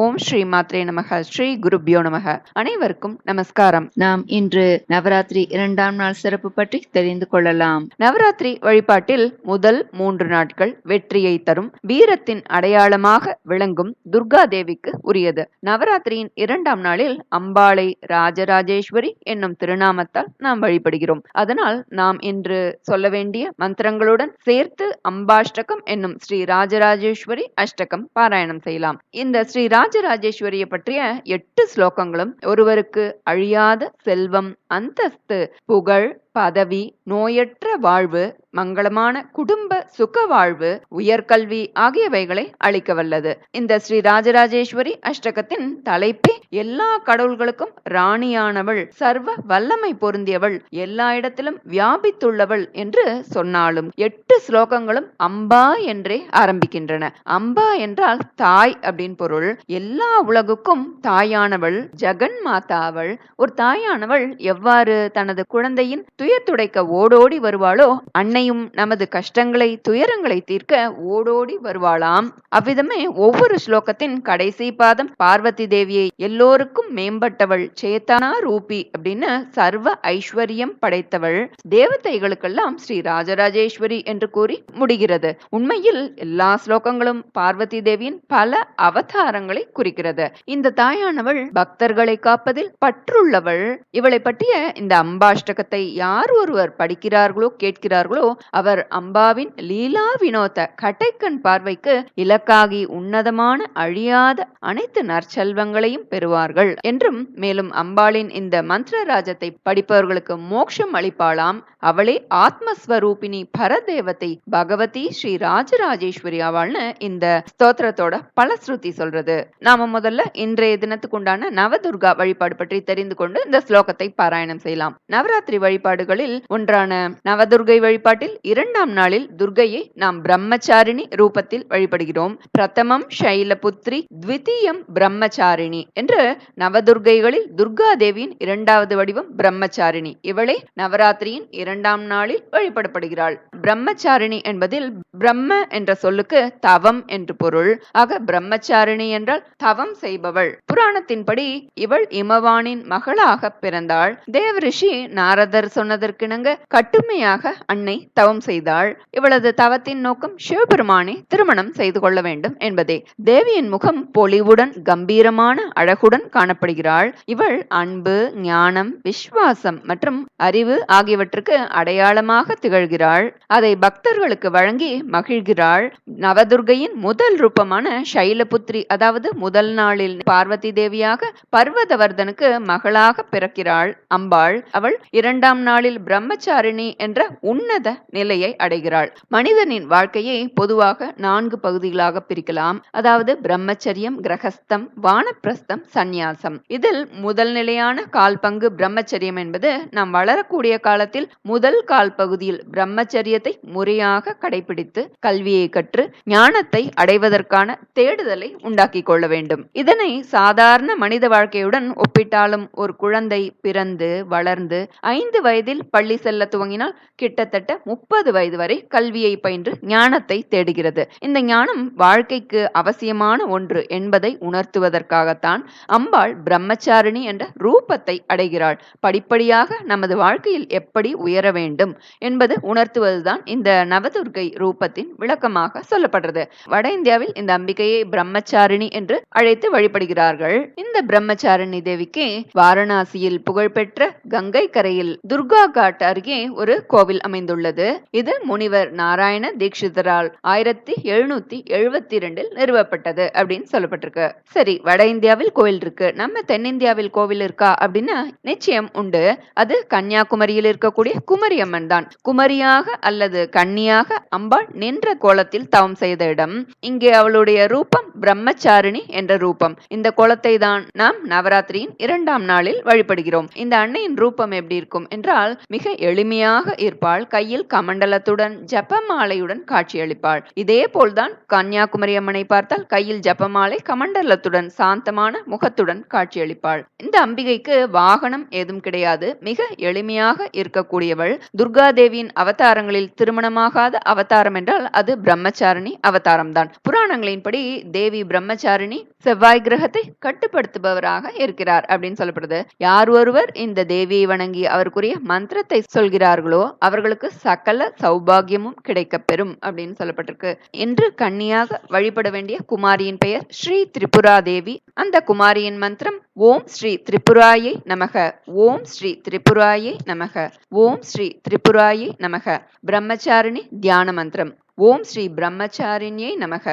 ஓம் ஸ்ரீ மாத்ரே நமக. ஸ்ரீ குருப்யோ நமக. அனைவருக்கும் நமஸ்காரம். நாம் இன்று நவராத்திரி இரண்டாம் நாள் சிறப்பு பற்றி தெரிந்து கொள்ளலாம். நவராத்திரி வழிபாட்டில் முதல் மூன்று நாட்கள் வெற்றியை தரும் வீரத்தின் அடையாளமாக விளங்கும் துர்கா தேவிக்கு உரியது. நவராத்திரியின் இரண்டாம் நாளில் அம்பாளை ராஜராஜேஸ்வரி என்னும் திருநாமத்தால் நாம் வழிபடுகிறோம். அதனால் நாம் இன்று சொல்ல வேண்டிய மந்திரங்களுடன் சேர்த்து அம்பாஷ்டகம் என்னும் ஸ்ரீ ராஜராஜேஸ்வரி அஷ்டகம் பாராயணம் செய்யலாம். இந்த ஸ்ரீ ராஜராஜேஸ்வரியை பற்றிய எட்டு ஸ்லோகங்களும் ஒருவருக்கு அழியாத செல்வம் அந்தஸ்து புகழ் பதவி நோயற்ற வாழ்வு மங்களமான குடும்ப சுக வாழ்வு உயர்கல்வி ஆகியவைகளை அளிக்க வல்லது. இந்த ஸ்ரீ ராஜராஜேஸ்வரி அஷ்டகத்தின் தலைப்பே எல்லா கடவுள்களுக்கும் ராணியானவள் சர்வ வல்லமை பொருந்தியவள் எல்லா இடத்திலும் வியாபித்துள்ளவள் என்று சொன்னாலும் எட்டு ஸ்லோகங்களும் அம்பா என்றே ஆரம்பிக்கின்றன. அம்பா என்றால் தாய் அப்படின்னு பொருள். எல்லா உலகுக்கும் தாயானவள் ஜெகன் மாதா அவள் ஒரு தாயானவள் எவ்வாறு தனது குழந்தையின் துயர் துடைக்க ஓடோடி வருவாளோ அன்னையும் நமது கஷ்டங்களை துயரங்களை தீர்க்க ஓடோடி வருவாளாம். அவ்விதமே ஒவ்வொரு ஸ்லோகத்தின் கடைசி பாதம் பார்வதி தேவியை எல்லோருக்கும் மேம்பட்டவள் சேத்தனா ரூபி அப்படின்னு சர்வ ஐஸ்வர்யம் படைத்தவள். தேவதைகளுக்கெல்லாம் ஸ்ரீ ராஜராஜேஸ்வரி என்று கூறி முடிகிறது. உண்மையில் எல்லா ஸ்லோகங்களும் பார்வதி தேவியின் பல அவதாரங்களை குறிக்கிறது. இந்த தாயானவள் பக்தர்களை காப்பதில் பற்றுள்ளவள். இவளை பற்றிய இந்த அம்பாஷ்டகத்தை யார் ஒருவர் படிக்கிறார்களோ கேட்கிறார்களோ அவர் அம்பாவின் லீலா வினோத கட்டைக்கண் பார்வைக்கு இலக்காகி உன்னதமான அழியாத அனைத்து நற்செல்வங்களையும் பெறுவார்கள். என்றும் மேலும் அம்பாளின் இந்த மந்திரராஜத்தை படிப்பவர்களுக்கு மோட்சம் அளிப்பாளாம். அவளே ஆத்மஸ்வரூபினி பரதேவத்தை பகவதி ஸ்ரீ ராஜராஜேஸ்வரி ஆவாள்னு இந்த ஸ்தோத்திரத்தோட பலஸ்ருதி சொல்றது. நாம முதல்ல இன்றைய தினத்துக்கு உண்டான நவதுர்கா வழிபாடு பற்றி தெரிந்து கொண்டு இந்த ஸ்லோகத்தை பாராயணம் செய்யலாம். நவராத்திரி வழிபாடு வழிபாடுகளில் ஒன்றான நவதுர்கை வழிபாட்டில் இரண்டாம் நாளில் துர்கையை நாம் பிரம்மச்சாரிணி ரூபத்தில் வழிபடுகிறோம். பிரதமம் ஷைலபுத்ரி த்விதீயம் பிரம்மச்சாரிணி என்று நவதுர்கைகளில் துர்கா தேவியின் இரண்டாவது வடிவம் பிரம்மச்சாரிணி. இவளை நவராத்திரியின் இரண்டாம் நாளில் வழிபடப்படுகிறாள். பிரம்மச்சாரிணி என்பதில் பிரம்ம என்ற சொல்லுக்கு தவம் என்று பொருள். ஆக பிரம்மச்சாரிணி என்றால் தவம் செய்பவள். புராணத்தின்படி இவள் இமவானின் மகளாக பிறந்தாள். தேவரிஷி நாரதர் சொன்ன சொன்னதற்கிணங்க கட்டுமையாக அன்னை தவம் செய்தாள். இவளது தவத்தின் நோக்கம் சிவபெருமானை திருமணம் செய்து கொள்ள வேண்டும் என்பதே. தேவியின் முகம் பொலிவுடன் கம்பீரமான அழகுடன் காணப்படுகிறாள். இவள் அன்பு ஞானம் விஸ்வாசம் மற்றும் அறிவு ஆகியவற்றுக்கு அடையாளமாக திகழ்கிறாள். அதை பக்தர்களுக்கு வழங்கி மகிழ்கிறாள். நவதுர்கையின் முதல் ரூபமான சைலபுத்ரி அதாவது முதல் நாளில் பார்வதி தேவியாக பர்வதவர்தனுக்கு மகளாக பிறக்கிறாள். அம்பாள். அவள் இரண்டாம் நாள் நாளில் பிரம்மச்சாரிணி என்ற உன்னத நிலையை அடைகிறாள். மனிதனின் வாழ்க்கையை பொதுவாக நான்கு பகுதிகளாக பிரிக்கலாம். அதாவது பிரம்மச்சரியம் கிரகஸ்தம் வானப்பிரஸ்தம் சந்நியாசம். இதில் முதல் நிலையான கால் பங்கு பிரம்மச்சரியம் என்பது நாம் வளரக்கூடிய காலத்தில் முதல் கால் பகுதியில் பிரம்மச்சரியத்தை முறையாக கடைபிடித்து கல்வியை கற்று ஞானத்தை அடைவதற்கான தேடுதலை உண்டாக்கி கொள்ள வேண்டும். இதனை சாதாரண மனித வாழ்க்கையுடன் ஒப்பிட்டாலும் ஒரு குழந்தை பிறந்து வளர்ந்து ஐந்து வயது வயதில் பள்ளி செல்ல துவங்கினால் கிட்டத்தட்ட முப்பது வயது வரை கல்வியை பயின்று ஞானத்தை தேடுகிறது. இந்த ஞானம் வாழ்க்கைக்கு அவசியமான ஒன்று என்பதை உணர்த்துவதற்காகத்தான் அம்பாள் பிரம்மச்சாரிணி என்ற ரூபத்தை அடைகிறாள். படிப்படியாக நமது வாழ்க்கையில் எப்படி உயர வேண்டும் என்பது உணர்த்துவதுதான் இந்த நவதுர்கை ரூபத்தின் விளக்கமாக சொல்லப்படுறது. வட இந்தியாவில் இந்த அம்பிகையை பிரம்மச்சாரிணி என்று அழைத்து வழிபடுகிறார்கள். இந்த பிரம்மச்சாரிணி தேவிக்கு வாரணாசியில் புகழ்பெற்ற கங்கை கரையில் துர்கா காட் அருகே ஒரு கோவில் அமைந்துள்ளது. இது முனிவர் நாராயண தீட்சிதரால் ஆயிரத்தி எழுநூத்தி எழுபத்தி இரண்டில் நிறுவப்பட்டது அப்படின்னு சொல்லப்பட்டிருக்கு. சரி வட இந்தியாவில் கோவில் இருக்கு. நம்ம தென்னிந்தியாவில் கோவில் இருக்கா அப்படின்னா நிச்சயம் உண்டு. அது கன்னியாகுமரியில் இருக்கக்கூடிய குமரி அம்மன் தான். குமரியாக அல்லது கன்னியாக அம்பாள் நின்ற கோலத்தில் தவம் செய்த இடம். இங்கே அவளுடைய ரூபம் பிரம்மச்சாரிணி என்ற ரூபம். இந்த கோலத்தை தான் நாம் நவராத்திரியின் இரண்டாம் நாளில் வழிபடுகிறோம். இந்த அன்னையின் ரூபம் எப்படி இருக்கும் என்றால் மிக எளிமையாக இருப்பாள். கையில் கமண்டலத்துடன் ஜபமாலையுடன் காட்சியளிப்பாள். இதே போல்தான் கன்னியாகுமரி அம்மனை பார்த்தால் கையில் ஜபமாலை கமண்டலத்துடன் சாந்தமான முகத்துடன் காட்சியளிப்பாள். இந்த அம்பிகைக்கு வாகனம் ஏதும் கிடையாது. மிக எளிமையாக இருக்கக்கூடியவள். துர்காதேவியின் அவதாரங்களில் திருமணமாகாத அவதாரம் என்றால் அது பிரம்மச்சாரணி அவதாரம் தான் புராணங்களின்படி தேவி தேவி பிரம்மச்சாரிணி செவ்வாய் கிரகத்தை கட்டுப்படுத்துபவராக இருக்கிறார் அப்படின்னு சொல்லப்படுது. யார் ஒருவர் இந்த தேவியை வணங்கி அவருக்குரிய மந்திரத்தை சொல்கிறார்களோ அவர்களுக்கு சகல சௌபாகியமும் கிடைக்கப் பெறும் அப்படின்னு சொல்லப்பட்டிருக்கு. இன்று கன்னியாக வழிபட வேண்டிய குமாரியின் பெயர் ஸ்ரீ திரிபுரா தேவி அந்த குமாரியின் மந்திரம் ஓம் ஸ்ரீ திரிபுராயை நமக ஓம் ஸ்ரீ திரிபுராயை நமக ஓம் ஸ்ரீ திரிபுராயை நமக. பிரம்மச்சாரிணி தியான மந்திரம். ಓಂ ಶ್ರೀ ಬ್ರಹ್ಮಚಾರಿಣ್ಯೈ ನಮಃ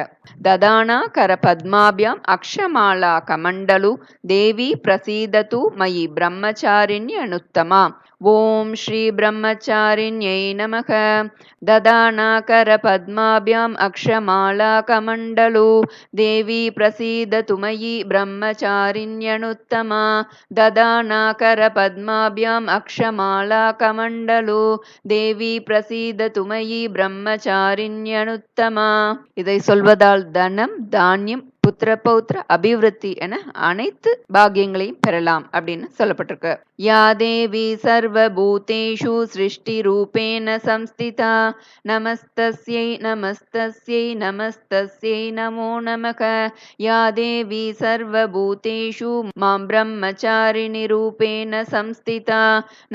ದದಾಣಾಕರ ಪದ್ಮಾಭ್ಯಾಂ ಅಕ್ಷಮಾಲಾ ಕಮಂಡಲು ದೇವಿ ಪ್ರಸೀದತು ಮಯಿ ಬ್ರಹ್ಮಚಾರಿಣ್ಯ ಅನುತ್ತಮ பிரம்மச்சாரிண்ய அனுத்தமா ஓம் ஸ்ரீ பிரம்மச்சாரிண்யை நமக ददानाकर पद्माभ्याम् अक्षमाला कमण्डलु देवी प्रसीदतु मयि ब्रह्मचारिण्यनुत्तमा ददानाकर पद्माभ्याम् अक्षमाला कमण्डलु தேவி பிரசீதது மயி பிரம்மச்சாரிண்யனுத்தமா இதை சொல்வதால் தனம் தானியம் புத்திர பௌத்திர அபிவிருத்தி என அனைத்து பாகியங்களையும் பெறலாம் அப்படின்னு சொல்லப்பட்டிருக்கு. யா தேவி சர்வபூதேஷு சிருஷ்டி ரூபேன சம்ஸ்திதா நமஸ்தஸ்யை நமஸ்தஸ்யை நமஸ்தஸ்யை நமோ நமக. யா தேவி சர்வபூதேஷு மாம் பிரம்மச்சாரிணி ரூபேன சம்ஸ்திதா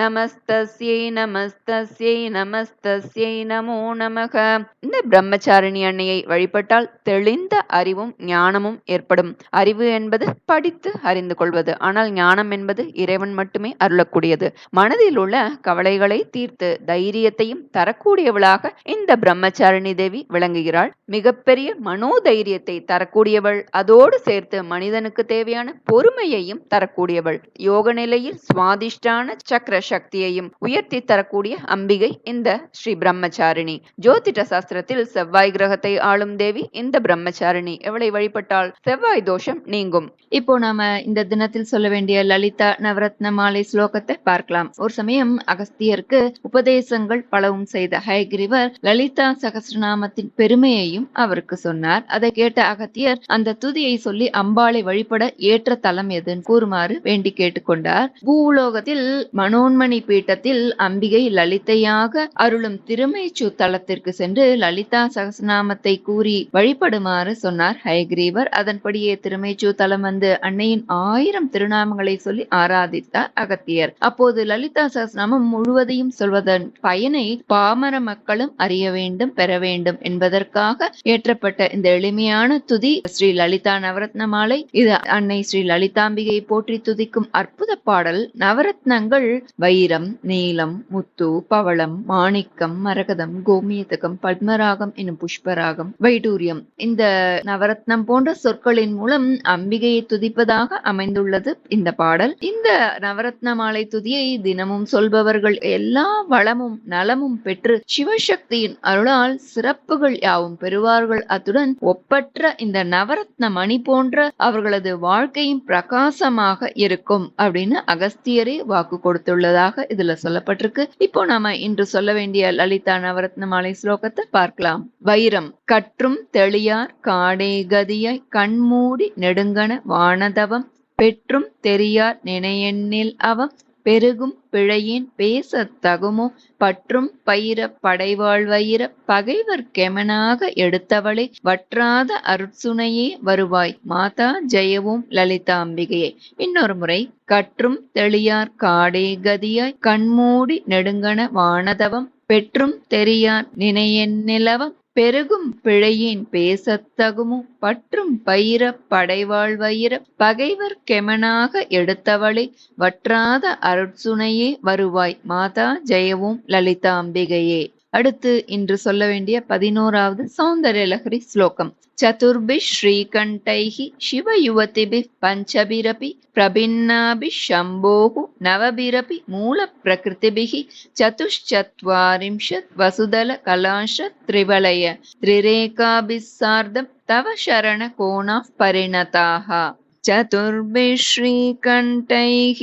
நமஸ்தஸ்யை நமஸ்தஸ்யை நமஸ்தஸ்யை நமோ நமக. இந்த பிரம்மச்சாரிணி அன்னையை வழிபட்டால் தெளிந்த அறிவும் ஞானம் ஞானமும் ஏற்படும். அறிவு என்பது படித்து அறிந்து கொள்வது. ஆனால் ஞானம் என்பது இறைவன் மட்டுமே அருளக்கூடியது. மனதில் உள்ள கவலைகளை தீர்த்து தைரியத்தையும் தரக்கூடியவளாக இந்த பிரம்மச்சாரிணி தேவி விளங்குகிறாள். மிகப்பெரிய மனோதைரியத்தை தரக்கூடியவள். அதோடு சேர்த்து மனிதனுக்கு தேவையான பொறுமையையும் தரக்கூடியவள். யோக நிலையில் சுவாதிஷ்டான சக்கர சக்தியையும் உயர்த்தி தரக்கூடிய அம்பிகை இந்த ஸ்ரீ பிரம்மச்சாரிணி. ஜோதிட சாஸ்திரத்தில் செவ்வாய் கிரகத்தை ஆளும் தேவி இந்த பிரம்மச்சாரிணி. எவளை வழிபட்டால் செவ்வாய் தோஷம் நீங்கும். இப்போ நாம இந்த தினத்தில் சொல்ல வேண்டிய லலிதா நவரத்ன மாலை ஸ்லோகத்தை பார்க்கலாம். ஒரு சமயம் அகஸ்தியருக்கு உபதேசங்கள் பலவும் செய்த ஹயகிரிவர் லலிதா சகசிரநாமத்தின் பெருமையையும் அவருக்கு சொன்னார். அதை கேட்ட அகத்தியர் அந்த துதியை சொல்லி அம்பாளை வழிபட ஏற்ற தலம் எதுன்னு கூறுமாறு வேண்டி கேட்டுக்கொண்டார் பூலோகத்தில் மனோன்மணி பீட்டத்தில் அம்பிகை லலிதையாக அருளும் திருமைச்சு தலத்திற்கு சென்று லலிதா சகசிரநாமத்தை கூறி வழிபடுமாறு சொன்னார் ஹயகிரீவர். அவர் அதன்படியே திருமைச்சு தலம் வந்து அன்னையின் ஆயிரம் திருநாமங்களை சொல்லி ஆராதித்தார் அகத்தியர். அப்போது லலிதா சகஸ்ரநாமம் முழுவதையும் சொல்வதன் பயனை பாமர மக்களும் அறிய வேண்டும் பெற வேண்டும் என்பதற்காக ஏற்றப்பட்ட இந்த எளிமையான துதி ஸ்ரீ லலிதா நவரத்ன மாலை. இது அன்னை ஸ்ரீ லலிதாம்பிகை போற்றி துதிக்கும் அற்புத பாடல். நவரத்னங்கள் வைரம் நீலம் முத்து பவளம் மாணிக்கம் மரகதம் கோமியதகம் பத்மராகம் எனும் புஷ்பராகம் வைடூரியம். இந்த நவரத்னம் போன்ற சொற்களின் மூலம் அம்பிகையை துதிப்பதாக அமைந்துள்ளது இந்த பாடல். இந்த நவரத்ன மாலை துதியை தினமும் சொல்பவர்கள் எல்லா வளமும் நலமும் பெற்று சிவசக்தியின் அருளால் சிறப்புகள் யாவும் பெறுவார்கள். அத்துடன் ஒப்பற்ற இந்த நவரத்ன மணி போன்ற அவர்களது வாழ்க்கையும் பிரகாசமாக இருக்கும் அப்படின்னு அகஸ்தியரே வாக்கு கொடுத்துள்ளதாக இதுல சொல்லப்பட்டிருக்கு. இப்போ நாம இன்று சொல்ல வேண்டிய லலிதா நவரத்ன மாலை ஸ்லோகத்தை பார்க்கலாம். வைரம் கற்றும் தெளியார் காடே கதிய கதியாய் கண்மூடி நெடுங்கன வானதவம் பெற்றும் தெரியார் நினையெண்ணில் அவம் பெருகும் பிழையின் பேசத் தகுமோ பற்றும் பயிர படைவாழ்வயிர பகைவர் கெமனாக எடுத்தவளை வற்றாத அருட்சுனையே வருவாய். மாதா ஜெயவும் லலிதாம்பிகையே. இன்னொரு முறை கற்றும் தெளியார் காடே கதியாய் கண்மூடி நெடுங்கன வானதவம் பெற்றும் தெரியார் நினையென்னிலவம் பெருகும் பிழையேன் பேசத்தகுமோ பற்றும் பயிர படைவாழ்வயிர பகைவர் கெமனாக எடுத்தவளே வற்றாத அருட்சுனையே வருவாய். மாதா ஜெயவும் லலிதாம்பிகையே. அடுத்து இன்று சொல்ல வேண்டிய பதினோராவது சௌந்தர்யலகரி ஸ்லோகம். சதுர்பி ஸ்ரீகண்டைஹி சிவயுவதிபி பஞ்சபிரபி பிரபின்னாபி சம்போகு நவபிரபி மூல பிரகிருதிபிகி சதுஷ்சத்வாரிம்ஷத் வசுதல கலாஷ திரிவலய. திரிரேகாபி சார்தம் தவ சரண கோணாப் பரிணதாக. चतुर्भिः श्रीकण्ठैः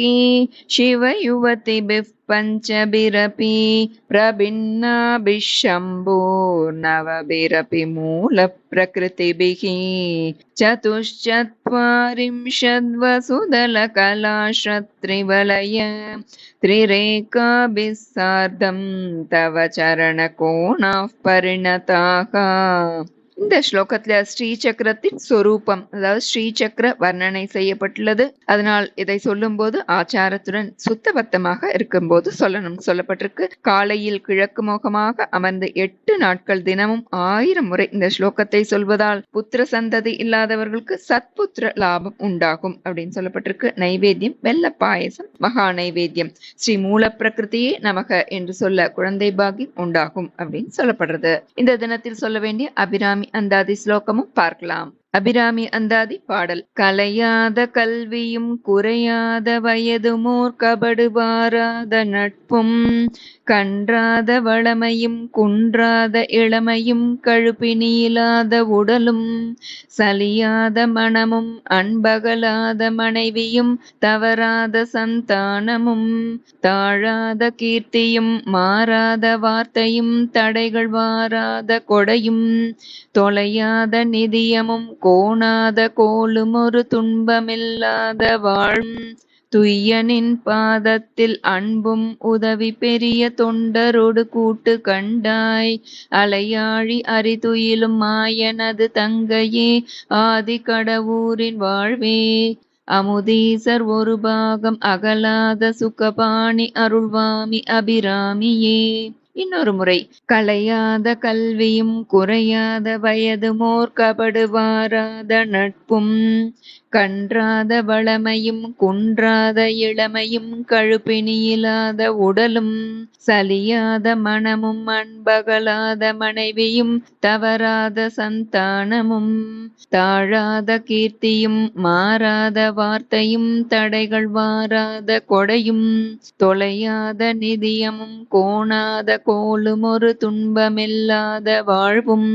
शिवयुवतिभिः पञ्चभिरपि प्रभिन्नाभिः शम्भोर्नवभिरपि मूलप्रकृतिभिः चतुश्चत्वारिंशद्वसुदलकलाशत्रिवलय त्रिरेकाभिः सार्धं तव चरणकोणाः परिणताः இந்த ஸ்லோகத்துல ஸ்ரீ சக்கரத்தின் சொரூபம் அதாவது ஸ்ரீ சக்கர வர்ணனை செய்யப்பட்டுள்ளது. அதனால் இதை சொல்லும் போது ஆச்சாரத்துடன் சுத்தபத்தமாக இருக்கும்போது சொல்லணும். சொல்லப்பட்டிருக்கு. காலையில் கிழக்கு முகமாக அமர்ந்து எட்டு நாட்கள் தினமும் ஆயிரம் முறை இந்த ஸ்லோகத்தை சொல்வதால் புத்திர சந்ததி இல்லாதவர்களுக்கு சத்புத்திர லாபம் உண்டாகும் அப்படின்னு சொல்லப்பட்டிருக்கு. நைவேத்தியம் வெள்ள பாயசம் மகா நைவேத்தியம். ஸ்ரீ மூல பிரகிருதியே நமக என்று சொல்ல குழந்தை பாகியம் உண்டாகும் அப்படின்னு சொல்லப்படுறது. இந்த தினத்தில் சொல்ல வேண்டிய அபிராமி அந்த ஸ்லோகமும் பார்க்கலாம் அபிராமி அந்தாதி பாடல். கலையாத கல்வியும் குறையாத வயதுமோர் கபடுவாராத நட்பும் கன்றாத வளமையும் குன்றாத இளமையும் கழுப்பினியிலாத உடலும் சலியாத மனமும் அன்பகலாத மனைவியும் தவறாத சந்தானமும் தாழாத கீர்த்தியும் மாறாத வார்த்தையும் தடைகள் வாராத கொடையும் தொலையாத நிதியமும் கோணாத கோலும் ஒரு துன்பமில்லாத வாழும். துய்யனின் பாதத்தில் அன்பும் உதவி பெரிய தொண்டரோடு கூட்டு கண்டாய். அலையாழி அரிதுயிலும் மாயனது தங்கையே ஆதி கடவுரின் வாழ்வே. அமுதீசர் ஒரு பாகம் அகலாத சுகபாணி அருள்வாமி அபிராமியே. இன்னொரு முறை. கலையாத கல்வியும் குறையாத வயதுமோர் கபடுவாராத நட்பும் கன்றாத வளமையும் குன்றாத இளமையும் கழுப்பினியிலாத உடலும் சலியாத மனமும் அன்பகலாத மனைவியும் தவறாத சந்தானமும் தாழாத கீர்த்தியும் மாறாத வார்த்தையும் தடைகள் வாராத கொடையும் தொலையாத நிதியமும் கோணாத கோலும் ஒரு துன்பமில்லாத வாழ்வும்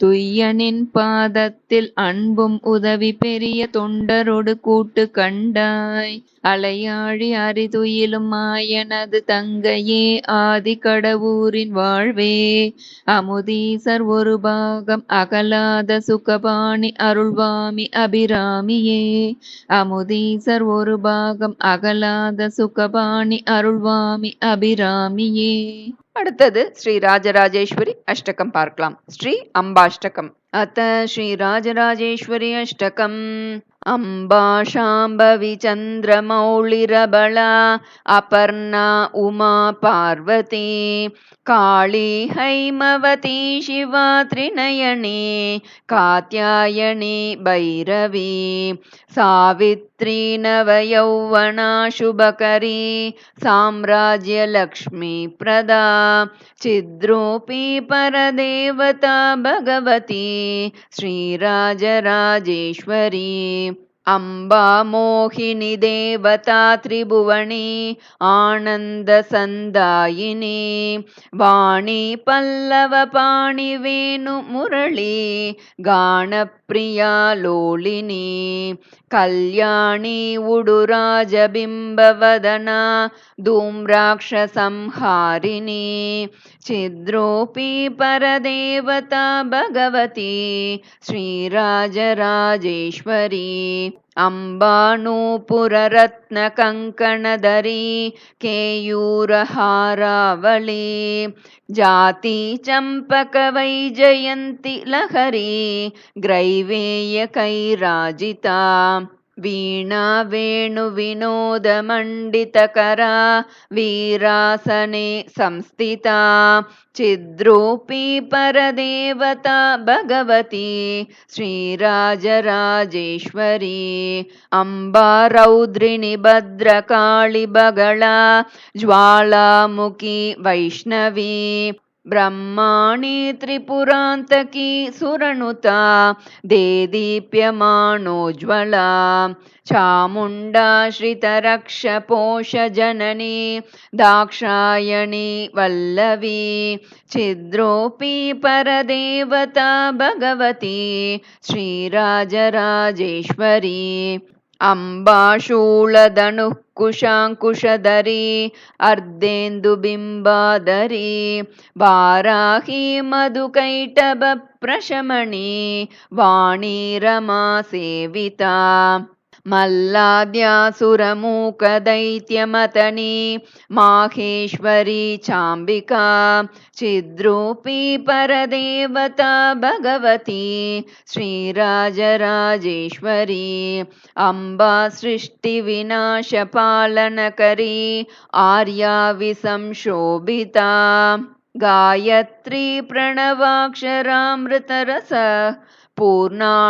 துய்யனின் பாதத்தில் அன்பும் உதவி பெரிய தொண்டரொடு கூட்டு கண்டாய். அலையாழி அரிதுயிலும் மாயனது தங்கையே ஆதி கடவுரின் வாழ்வே. அமுதீசர் ஒரு பாகம் அகலாத சுகபாணி அருள்வாமி அபிராமியே. அமுதீசர் ஒரு பாகம் அகலாத சுகபாணி அருள்வாமி அபிராமியே. அடுத்தது ஸ்ரீ ராஜராஜேஸ்வரி அஷ்டகம் பார்க்கலாம். ஸ்ரீ அம்பாஷ்டகம். அத்த ஸ்ரீ ராஜராஜேஸ்வரி அஷ்டகம். चन्द्रमौळिरबला अपर्णा उमा पार्वती काळी हैमवती शिवा त्रिनयनी कात्यायनी भैरवी सावित्री नवयौवना शुभकरी साम्राज्यलक्ष्मीप्रदा चिद्रूपी परदेवता भगवती श्रीराजराजेश्वरी अम्बा मोहिनी देवता त्रिभुवनी आनन्दसन्दायिनी वाणी पल्लवपाणि वेणुमुरळी गानप्रिया लोलिनी कल्याणी उडुराजबिम्बवदना धूम्राक्षसंहारिणी चिद्रूपी परदेवता भगवती श्रीराजराजेश्वरी अम्बानूपुररत्नकङ्कणधरी केयूरहारावळी जाति चम्पकवैजयन्ति लहरी ग्रैवेयकैराजिता वीणा वेणुविनोदमण्डितकरा वीरासने संस्थिता चिद्रूपी परदेवता भगवती श्रीराजराजेश्वरी अम्बा रौद्रिणि भद्रकाळि बगला ज्वालामुखी वैष्णवी ब्रह्माणि त्रिपुरान्तकी सुरनुता देदीप्यमानोज्ज्वला चामुण्डा श्रितरक्षपोषजननी दाक्षायणी वल्लवी छिद्रोऽपि परदेवता भगवती श्रीराजराजेश्वरी अम्बाशूलधनुः कुशाङ्कुशधरी अर्धेन्दुबिम्बाधरी वाराही मधुकैटभप्रशमणी वाणी रमा सेविता मल्लाद्यासुरमूकदैत्यमतनी माहेश्वरी चाम्बिका चिद्रूपी परदेवता भगवती श्रीराजराजेश्वरी अम्बा सृष्टिविनाशपालनकरी आर्या विसंशोभिता गायत्री प्रणवाक्षरामृतरस पूर्णानुसन्धीकृता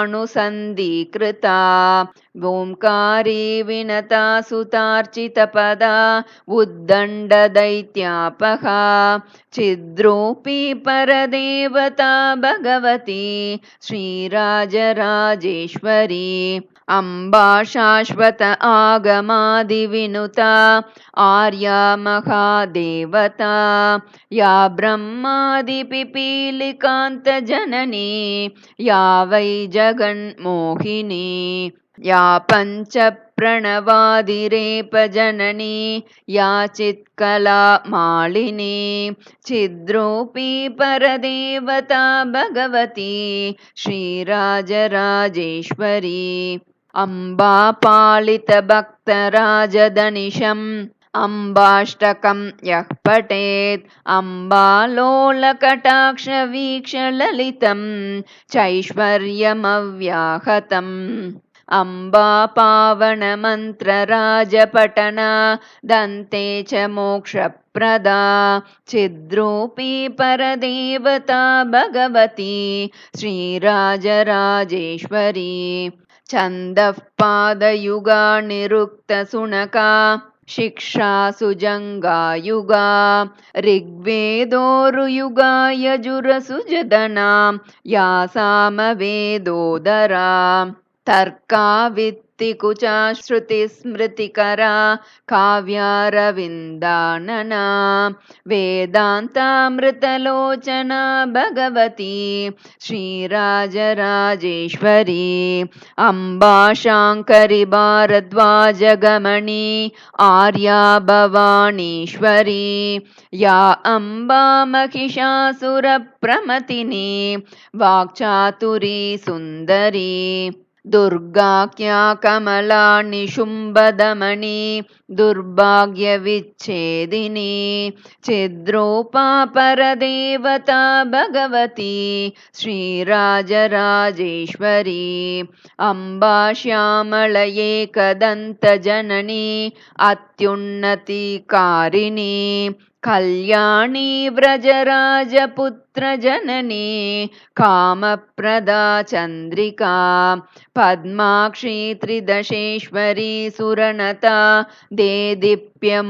ओङ्कारी विनता सुतार्चितपदा उद्दण्डदैत्यापहा। चिद्रूपी परदेवता भगवती श्रीराजराजेश्वरी। अम्बा शाश्वत आगमादिविनुता आर्या महादेवता या ब्रह्मादिपिपीलिकान्तजननी या वै जगन्मोहिनी या पञ्चप्रणवादिरेपजननी या चित्कला मालिनी छिद्रूपी परदेवता भगवती श्रीराजराजेश्वरी अम्बा पालितभक्तराजदनिशम् अम्बाष्टकं यः पठेत् अम्बालोलकटाक्षवीक्षललितं चैश्वर्यमव्याहतम् अम्बा पावनमन्त्रराजपटना दन्ते च मोक्षप्रदा। चिद्रूपी परदेवता भगवती श्रीराजराजेश्वरी। छन्दः पादयुगा निरुक्तसुनका शिक्षा सुजङ्गायुगा ऋग्वेदोरुयुगा यजुरसुजदनां या सामवेदोदरा तर्कावित्तिकुचा श्रुतिस्मृतिकरा काव्यारविन्दानना वेदान्तामृतलोचना भगवती श्रीराजराजेश्वरी अम्बा शाङ्करि भारद्वाजगमनी आर्या भवानीश्वरी या अम्बा महिषासुरप्रमथिनी वाक्चातुरी सुन्दरी दुर्गाख्या कमला निशुम्भदमनी दुर्भाग्यविच्छेदिनी चिद्रूपा परदेवता भगवती श्रीराजराजेश्वरी अम्बा श्यामल एकदन्तजननी अत्युन्नतिकारिणी कल्याणी व्रजराजपुत्रजननी कामप्रदा चन्द्रिका पद्माक्षी त्रिदशेश्वरी सुरनता देदीप्यमानोज्ज्वला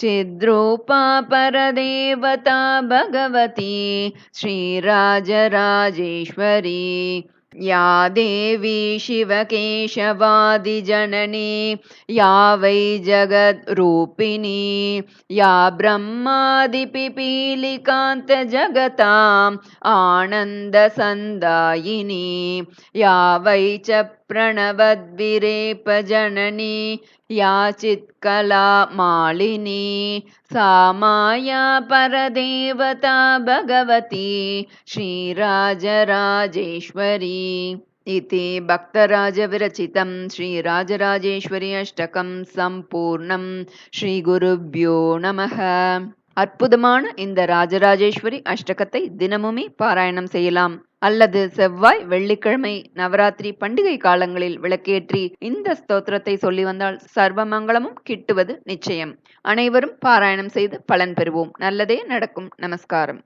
चिद्रूपा परदेवता भगवती श्रीराजराजेश्वरी या देवी शिवकेशवादिजननी या वै जगद्रूपिणी या ब्रह्मादिपिपीलिकान्तजगताम् आनन्दसन्दायिनी या वै च प्रणवद्विरेपजननी या चित्कला मालिनी सा माया परदेवता भगवती श्रीराजराजेश्वरी। इति भक्तराजविरचितं श्रीराजराजेश्वरी अष्टकं सम्पूर्णं श्रीगुरुभ्यो नमः। அற்புதமான இந்த ராஜராஜேஸ்வரி அஷ்டகத்தை தினமுமே பாராயணம் செய்யலாம். அல்லது செவ்வாய் வெள்ளிக்கிழமை நவராத்திரி பண்டிகை காலங்களில் விளக்கேற்றி இந்த ஸ்தோத்திரத்தை சொல்லி வந்தால் சர்வமங்கலமும் கிட்டுவது நிச்சயம். அனைவரும் பாராயணம் செய்து பலன் பெறுவோம். நல்லதே நடக்கும். நமஸ்காரம்.